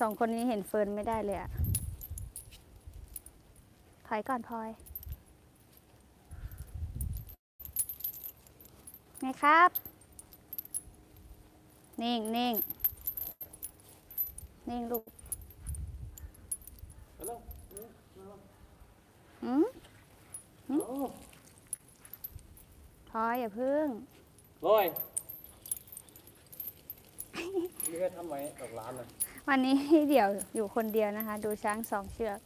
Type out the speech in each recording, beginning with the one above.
สองคนนี้เห็นเฟิร์นไม่ได้เลยอะถอยก่อนพลอย ไงครับ นิ่งนิ่งนิ่งลูกไปแล้วอืมพลอยอย่าพึ่งลอย นี่ก็ทำไว้ดอกล้านนะวันนี้เดี๋ยวอยู่คนเดียวนะคะ ดูช้างสองเชือก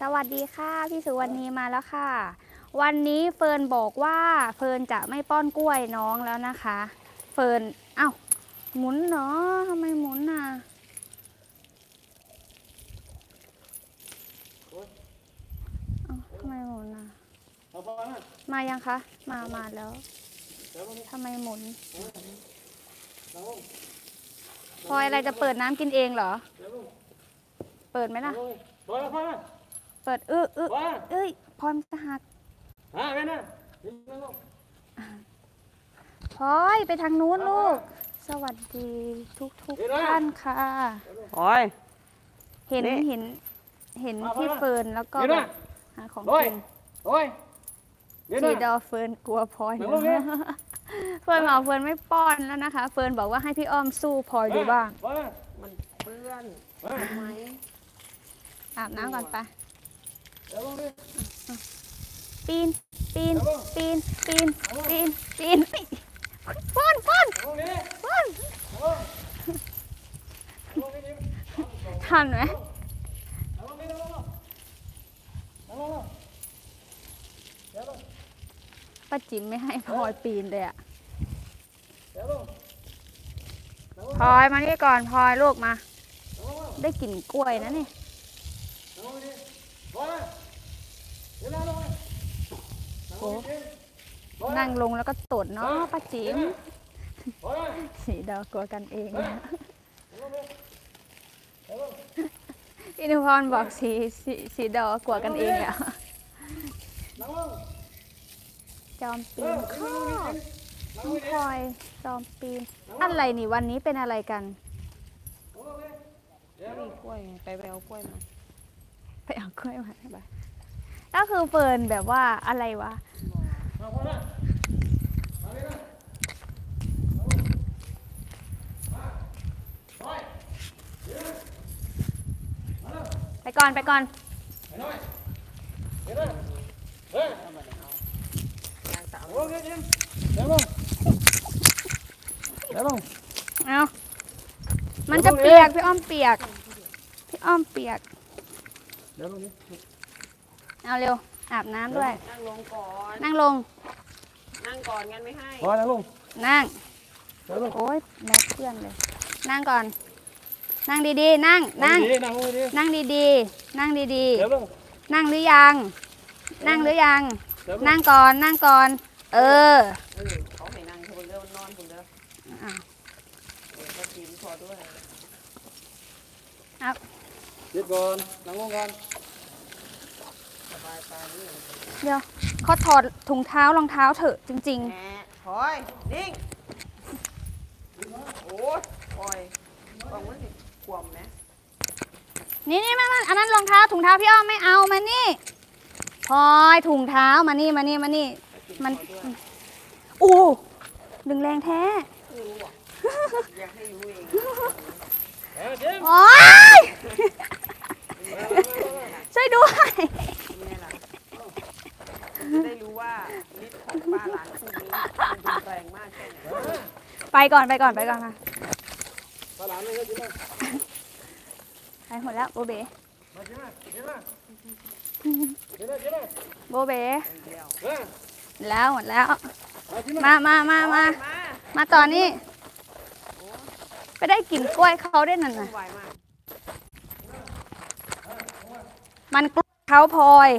สวัสดีค่ะพี่สุวรรณีมาแล้วค่ะ วันนี้เฟิร์นบอกว่าเฟิร์นจะไม่ป้อนกล้วยน้องแล้วนะคะ เฟิร์นเอ้าหมุนเนาะทำไมหมุนน่ะเอ้าทำไมหมุนน่ะเอาไปนะมายังคะ มามาแล้วเดี๋ยวลงนี่ทำไมหมุนนั่งลง พลอยอะไรจะเปิดน้ำกินเองเหรอเดี๋ยวลงเปิดไหมล่ะลงลอยแล้วพ่อนะเปิดอื้ออื้อว่าเอ้ยพลอยมันจะหักฮะแม่นะนี่นั่งลงพลอยไปทางนู้นลูก สวัสดีทุกทุกๆท่านค่ะโอ้ยเห็นนี่ เห็นเห็นพี่เฟิร์นแล้วก็เดี๋ยวแบนะบหาของลอยกินลอยเดี๋ยวสีนะดอเฟิร์นกลัวพลอยนั่งลงเนี่ย เฟิร์นบอกเฟิร์นไม่ป้อนแล้วนะคะ เฟิร์นบอกว่าให้พี่อ้อมสู้พลอยดูบ้างว่ามันเปื้อนว่าทำไมอาบน้ำก่อนไปเดี๋ยวลงดิปีนปีนเอาลงปีน ปีน ปีนปีนป้อนป้อน ลงนี่ ป้อน ลงลงนี่ดิ ทันไหม ลงนี่ลงลงลงลงลงเดี๋ยวลง ป้าจิ๋มไม่ให้พลอยปีนเลยอะเดี๋ยวลงพลอยมานี่ก่อนพลอยลูกมาลงลงได้กลิ่นกล้วยนะนี่ลงนี่ลอยเดี๋ยวลงลงโอ้นั่งลงแล้วก็ตดเนาะป้าจิ๋มลอยสีดอกลัวกันเองนะลงนี่เดี๋ยวลงอินุพรบอกสีสีสีดอกลัวกันเองอะ ลงลง จอมปีนคอกน้องพลอยจอมปีน อะไรนี่วันนี้เป็นอะไรกัน มีกล้วยไงไปไปเอากล้วยมา ไปเอากล้วยมาใช่ปะก็คือเฟิร์นแบบว่าอะไรวะมาพ่อนะมาเลยนะไปก่อนไปก่อน ไปหน่อยเดี๋ยวนะเฮ้ย ยางสาว ลงนี่ ดิเดี๋ยวลงเดี๋ยวลงเอามันจะเปียกพี่อ้อมเปียก พี่อ้อมเปียก เดี๋ยวลงนี่เอาเร็ว อาบน้ำด้วย นั่งลงก่อน นั่งลง นั่งก่อนงั้นไม่ให้ พอแล้วลงนั่ง เดี๋ยวลงโอ๊ยแมสเพื่อนเลย นั่งก่อน นั่งดีๆ นั่ง นั่ง ดีนั่งลงดีนั่งดีๆ นั่งดีเดี๋ยวลงๆนั่งหรือยัง นั่งหรือยัง เดี๋ยวลงนั่งก่อน นั่งก่อน เออเออเขาให้นั่งคนเดียวนอนคนเดียวอ้าวเออก็กินพอด้วยหยุดก่อนนั่งลงก่อนสบายตานี่เดี๋ยวเขาถอดถุงเท้ารองเท้าเถอะจริง แหมถอยนิ่งโอ้ยปล่อยปล่อยมันสิกวมนะๆ นี่นี่มันมันอันนั้นรองเท้าถุงเท้าพี่อ้อมไม่เอามานี่พลอยถุงเท้ามานี่มานี่มานี่ มันพอด้วยอู้ดึงแรงแท้ไม่รู้อะอยากให้รู้เองเออเดี๋ยวโอ๊ยช่วยด้วยนี่แหละจะได้รู้ว่าฤทธิ์ของปลาหลานคู่นี้มันรุนแรงมากแค่ไหนไปก่อนไปก่อนไปก่อนค่ะพาหลานเลยกินมาไปหมดแล้วโบเบมากินมากินมากินมากินมาโบเบ เดียวเออแล้วหมดแล้ว มากินมามามามามามามาต่อนี่ไปได้กลิ่นกล้วยเขาได้วยนั่นวุ่น่ะนวายมากมันกล้วยเขาพลอย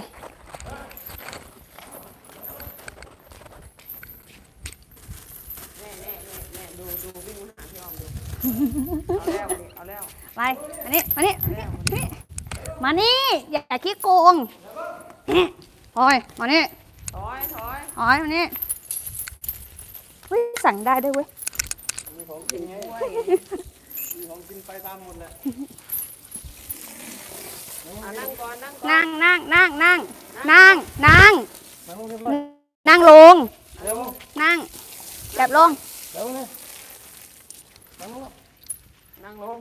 แน่แน่แน่แน่ดูดูวิ่งมาหาพี่ออมดูเอาแล้วดิเอาแล้วไปมานี่มานี่มานี่มานี่ อย่าขี้โกงพลอยมานี่ถ อยถอยพลอยมานี่เฮ้ยสั่งได้ด้วยเว้ยไม่ของกินไงด้วยมีของกินไปตามหมดแหละอะนั่งก่อนนั่งก่อนนั่งนั่งนั่งนั่งนั่งนั่งนั่งลงเรียบร้อยนั่งลง เร็วนั่งแบบลง เร็วเลยนั่งลงนั่งลง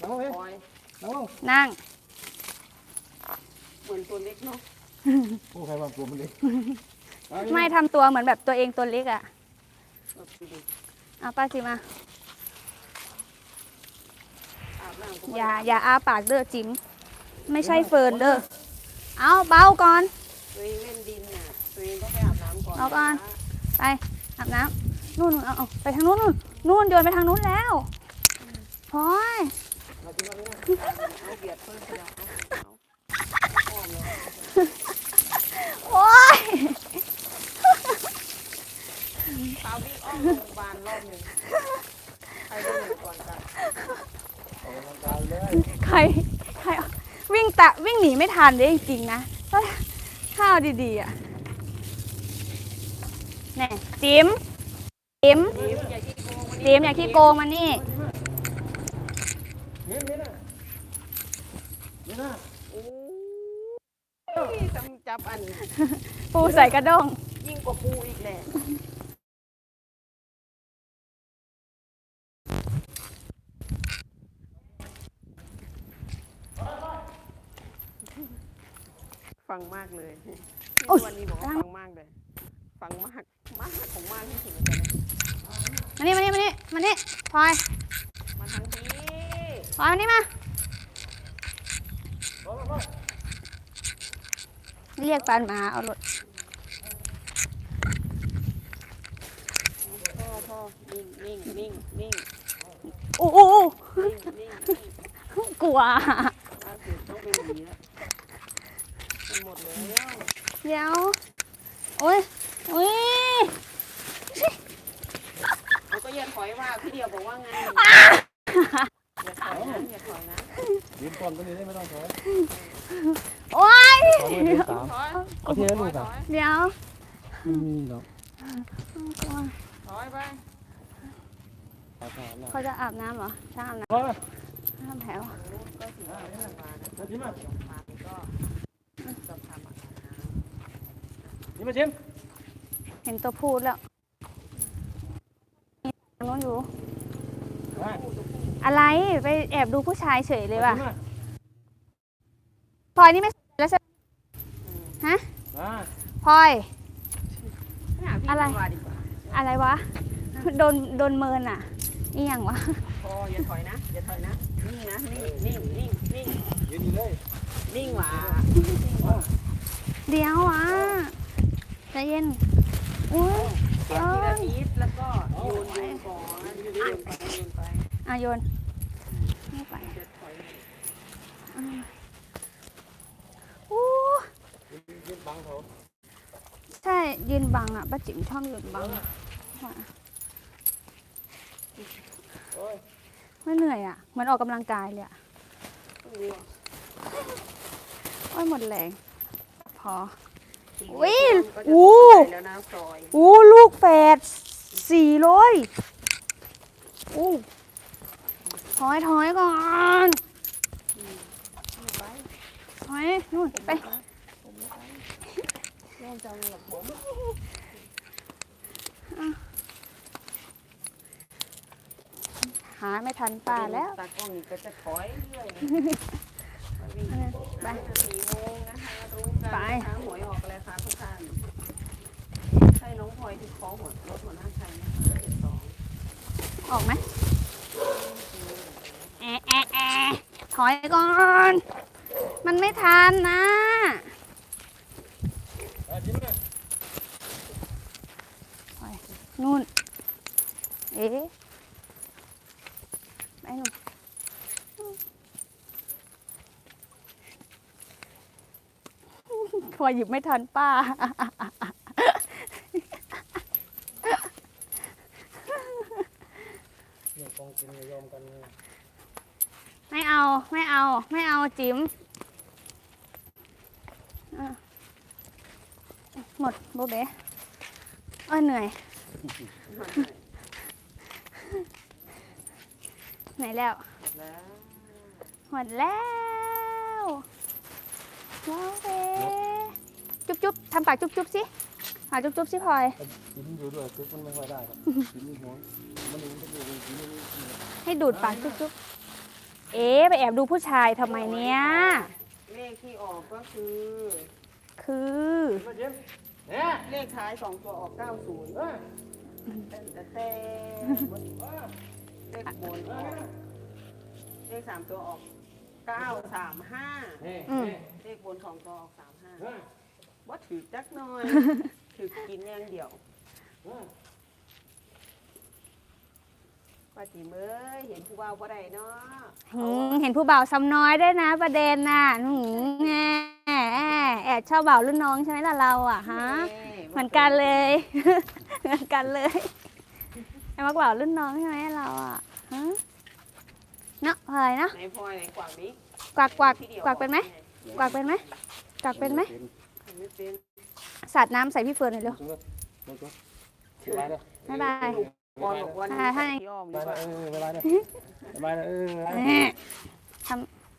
นั่งลงเลยคอยนั่งลงนั่งเหมือนตัวเล็กเนาะโอ้ใครว่ากลัวมันเลย ไม่ทำตัวเหมือนแบบตัวเองตัวเล็กอะแบบดูดิเอาป้าจิมาอาบน้ำก็อย่าอย่าอาปากเด้อจิ๋มไม่ใช่เฟิร์นเด้อเอาเบาก่อน ตัวเองเล่นดินน่ะตัวเองต้องไปอาบน้ำก่อนเอาก่อน ไปอาบน้ำนู่นนู่นเอาเอาไปทางนู้นนู่นนู่นโยนไปทางนู้นแล้วพลอยเอาเบียดเพิ่มไปแล้วเอาเอาอ้อมเลย โอ้ย ปาวิ่งอ้อมโรงพยาบาลรอบหนึ่งใครได้หนึ่งก่อนกันออกกำลังกายเลยใครใครวิ่งตะวิ่งหนีไม่ทันเลยจริงๆนะถ้าข้าวดีๆอะแน่จิ๋มจิ๋มดิมอย่าขี้โกงวันนี้จิ๋มอย่าขี้โกงมานี่เงี้ยเงี้ยนะเงี้ยนะโอ้ยจำจับอัน ปูใส่กระด้งยิ่งกว่าปูอีกแหละ ฟังมากเลยพี่วันนี้บอกว่าฟังมากเลย ฟังมากมากของมากที่สุดเลยตอนนี้มานี่มานี่มานี่มานี่พลอยมาทั้งทีพลอยมานี่มารอรอรอเรียกปานมาเอารถพ่อพ่อนิ่งนิ่งนิ่งนิ่งอู้อู้อู้นิ่งนิ่งนิ่งกลัวล่าสุดต้องเป็นหมีแล้วมันหมดแล้ว เดี๋ยวโอ้ยโอ้ยเราก็อย่าถอยว่าพี่เดียวบอกว่าไงอย่าถอยนะอย่าถอยนะยืนก่อนตัวนี้ได้ไม่ต้องถอยโอ้ยเอาเลยสามถอยเอาทีละลูกถอะอยเดี๋ยวไม่มีหรอกกลัวถอยไปเอาทานแล้วเขาจะอาบน้ำเหรอช่างอาบน้รอำน้ำแถว ก็ถือว่าเป็นมานะมาชิมมามาก็จะทำอาหาร ชิมมาชิมเห็นตัวพูดแล้วตรงนู้นอยู่ มาอะไรไปแอบดูผู้ชายเฉยเลยว่ะชิมมาพลอยนี่ไม่แล้วใช่ฮะมาพลอยหาพี่อะไรมาดีกว่าอะไรวะ โดนโดนเมินอะนี่ยังวะ พออย่าถอยนะ อย่าถอยนะ นิ่งนะ นิ่งนิ่งนิ่งนิ่งยืนอยู่เลยนิ่งหว่าเดี๋ยวอะ ใจเย็นอุ้ยเก็บทีละนิดแล้วก็โยนโยนก่อนโยนไปโยนไปอะโยนนี่ไปจะถอยอู้ยืนบังเขาใช่ยืนบังอะป้าจิ๋มชอบยืนบังไม่เหนื่อยอะเหมือนออกกำลังกายเลยอะวัวโอ้ยหมดแรงพอ อุ๊วิยอู้อู้ แล้วนะซอยอู้ลูกแฝดสี่ร้อยอู้ถอยถอยก่อนถอยนู่นไปแม่จังหลับผมหาไม่ทันป้าแล้ว ตากล้องนี่ก็จะถอยเรื่อย ไปสี่โมงนะคะรู้กันไปนะคะหวยออกเลยค่ะทุกท่านใช่น้องพลอยที่ขอหัวรถหัวหน้าชัยนะคะเจ็ดสองออกไหมแอะแอะแอะถอยก่อน มันไม่ทันนะนู่น เอ๊ะไปนู่น พอหยิบไม่ทันป้า เรื่องของกินอย่ายอมกันเลยไม่เอาไม่เอา ไม่เอาจิ๋มอะหมดโบเบเออเหนื่อย ไหนแล้ว แล้วหมดแล้วว้าวเจุ๊บจุ๊บทำปากจุ๊บจุ๊บสิปากจุ๊บจุ๊บสิพลอย กินอยู่ด้วยคือมันไม่ค่อยได้ครับกินหัวมันนี่มันจะดูกินนี่ให้ดูดปากจุ๊บจุ๊บเอ๊ะไปแอบดูผู้ชายทำไมเนี่ยเลขที่ออกก็คือคือ มาเย็นเนี่ยเลขท้ายสองตัวออก 90เออแต่แต่แต่เลขบนออกเลขสามตัวออก 935 นี่อืม เลขบนสองตัวออกเออ35 ว่าถือจักหน่อย ถือกินอย่างเดียวเออป้าจิมเอ้ยเห็นผู้บ่าวบ่ได้เนาะหืมเห็นผู้บ่าวซ้ำน้อยด้วยนะ ประเด็นน่ะหืมแง่แอบชอบบ่าวรุ่นน้องใช่ไหมล่ะเราอะฮะเหมือนกันเลยเหมือนกันเลยไอ้มักบ่าวรุ่นน้องใช่ไหมเราอะฮะเนาะพลอยเนาะไหนพลอยไหนกวางนี้กวักกวักที่ดียวกวักเป็นไหมกวักเป็นไหมกวักเป็นไหม ไม่เป็นสาดน้ำใส่พี่เฟิร์นหน่อยเร็วมาจ้ะสบายเลยบ๊ายบาย บอลบอกว่าอ่าถ้าที่อ้อมสดีบายกเลว่ายเออสบายเลยสบายเลยเออแม่ท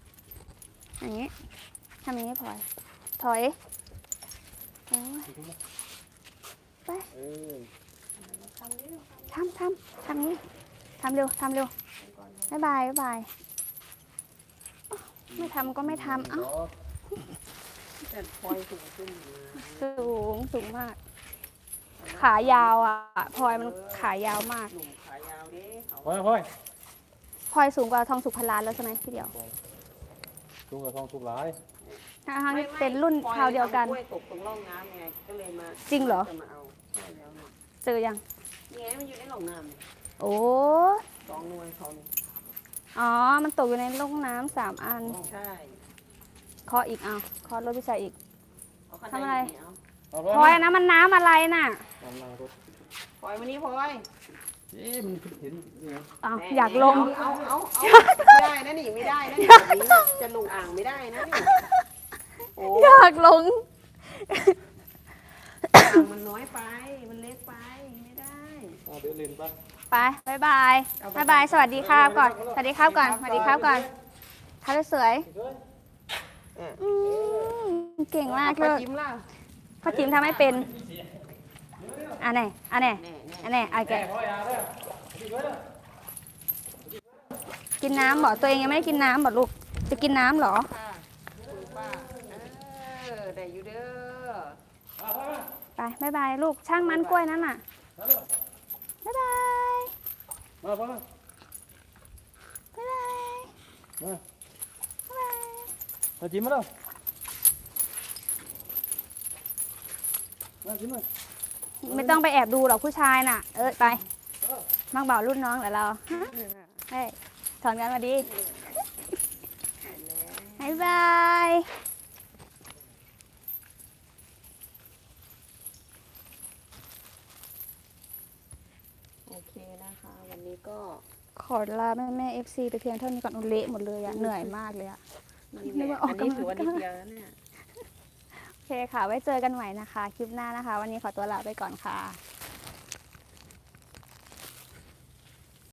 ำอย่างนี้ทำอย่างนี้พลอย ถอยโอ้ยเออทำทำทำนี้ทำเร็วทำเร็วบ๊ายบายบ๊ายบายอ้าวไม่ทำก็ไม่ทำเอ้า แต่พลอยสูงขึ้นอยู่นะสูงสูงมาก ขายาวอะพลอยมันขายาวมากหนุ่มขายาวดิเขาพอยพอยพลอยสูงกว่าทองสุกพันล้านแล้วใช่ไหมพี่เดียวจุงกับทองสุกหลายทั้งๆที่เป็นรุ่นคราวเดียวกัน พลอทำกล้วยตกตรงร่องน้ำไงก็เลยมาจริงเหรอ จะมาเอาใช่แล้วเนี่ยเจอยัง นี่ไงมันอยู่ในร่องน้ำเนี่ยโอ้สองหน่วยเขาเนี่ยอ๋อ มันตกอยู่ในร่องน้ำสามอัน ใช่ เคาะอีกเอาเคาะรถพิชัยอีกเอาข้างทำอะไรในเนี่ยเอาเอาพลอยอันนะมันน้ำอะไรน่ะกำลังรถพลอยมานี่พลอยเอ๊ะมันเห็นนี่ไงเอาแหมอยากลงเอาเอาเอาเอาไม่ได้นะนี่ไม่ได้นะนี่แบบนี้จะลงอ่างไม่ได้นะนี่โอ้อยากลง อ่างมันน้อยไป มันเล็กไปไม่ได้เอาเดี๋ยวเล่นไปไปบายบายบายบาย สวัสดีครับก่อน สวัสดีครับก่อน สวัสดีครับก่อนท้าสวยๆอืม เก่งมากเลป้ายจิ้มล่ะพ่อจิมทำให้เป็นอันไหนอันไหนแน่แน่อันไหนอันแกะพอยาเด้อพี่เบิร์ดกินน้ำเหรอตัวเองยังไม่ได้กินน้ำเหรอลูก จะกินน้ำเหรอค่ะคุณป้าเออได้อยู่เด้อไปบายบายลูกช่างมันกล้วยนั่นน่ะบายบาย มาพ่อมาบายบาย มาบายบาย มาจิ้มมาแล้วมาจิ้มมาไม่ต้องไปแอบดูหรอกผู้ชายน่ะ เออไปมักเบารุ่นน้องเหรอเราฮะเฮ้ยถอนกันมาดีบายบายโอเคนะคะ วันนี้ก็ขอลาแม่แม่เอฟซีไปเพียงเท่านี้ก่อนอุเละหมดเลยอะเหนื่อยมากเลยอะ นี่นึแหกละว่าออกอันนี้กำลังถือว่านิดกายเดียวแล้วเนี่ย โอเคค่ะ ไว้เจอกันใหม่นะคะ คลิปหน้านะคะ วันนี้ขอตัวลาไปก่อนค่ะ